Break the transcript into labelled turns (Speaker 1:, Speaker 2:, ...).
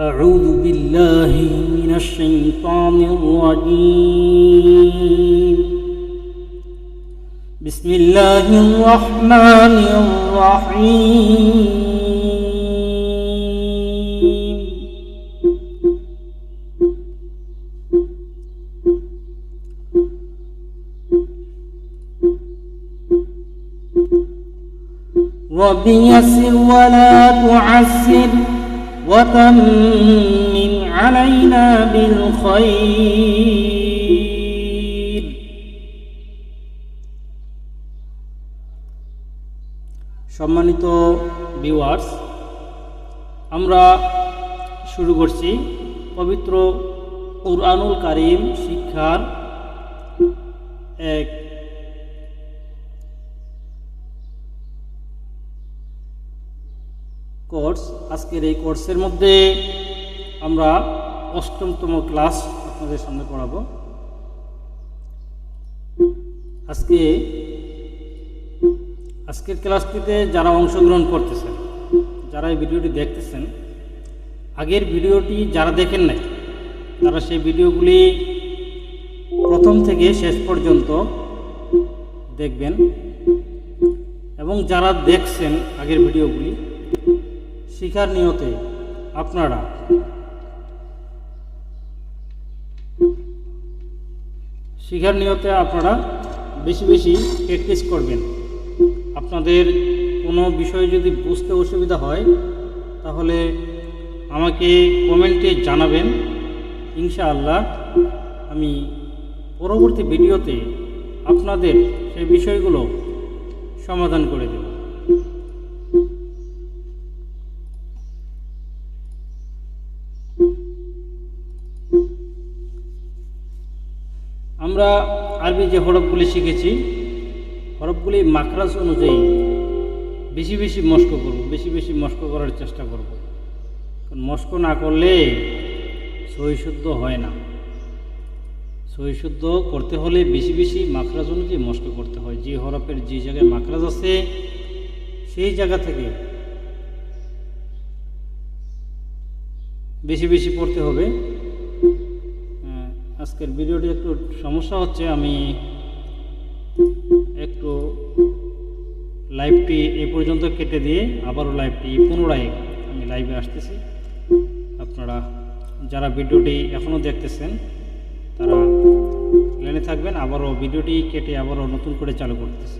Speaker 1: أعوذ بالله من الشيطان الرجيم. بسم الله الرحمن الرحيم. رب يسر ولا تعسر. وتمن علينا بالخير সম্মানিত ভিউয়ার্স আমরা শুরু করছি পবিত্র কুরআনুল কারিম শিক্ষার এক কোর্স আজকের এই কোর্সের মধ্যে আমরা অষ্টমতম ক্লাস আপনাদের সামনে পড়াবো। আজকে, আজকের ক্লাসটিতে যারা অংশগ্রহণ করতেছেন, যারা এই ভিডিওটি দেখতেছেন, আগের ভিডিওটি যারা দেখেন নাই, তারা সেই ভিডিওগুলি প্রথম থেকে শেষ পর্যন্ত দেখবেন এবং যারা দেখছেন আগের ভিডিওগুলি শিখার নিয়তে আপনারা শিখার নিয়তে আপনারা বেশি বেশি প্র্যাকটিস করবেন। আপনাদের কোনো বিষয় যদি বুঝতে অসুবিধা হয়, তাহলে আমাকে কমেন্টে জানাবেন। ইনশাআল্লাহ আমি পরবর্তী ভিডিওতে আপনাদের সেই বিষয়গুলো সমাধান করে দেব। আমরা আরবি যে হরফগুলি শিখেছি, হরফগুলি মাকরাজ অনুযায়ী বেশি বেশি মস্ক করব, বেশি বেশি মস্ক করার চেষ্টা করব। কারণ মস্ক না করলে সহিশুদ্ধ হয় না। সহিশুদ্ধ করতে হলে বেশি বেশি মাকরাজ অনুযায়ী মস্ক করতে হয়। যে হরফের যে জায়গায় মাকরাজ আছে, সেই জায়গা থেকে বেশি বেশি পড়তে হবে। আজকের ভিডিওটি একটু সমস্যা হচ্ছে, আমি একটু লাইভটি এই পর্যন্ত কেটে দিয়ে আবারও লাইভটি পুনরায় আমি লাইভে আসতেছি। আপনারা যারা ভিডিওটি এখনও দেখতেছেন, তারা লাইনে থাকবেন, আবারও ভিডিওটি কেটে আবারও নতুন করে চালু করতেছি।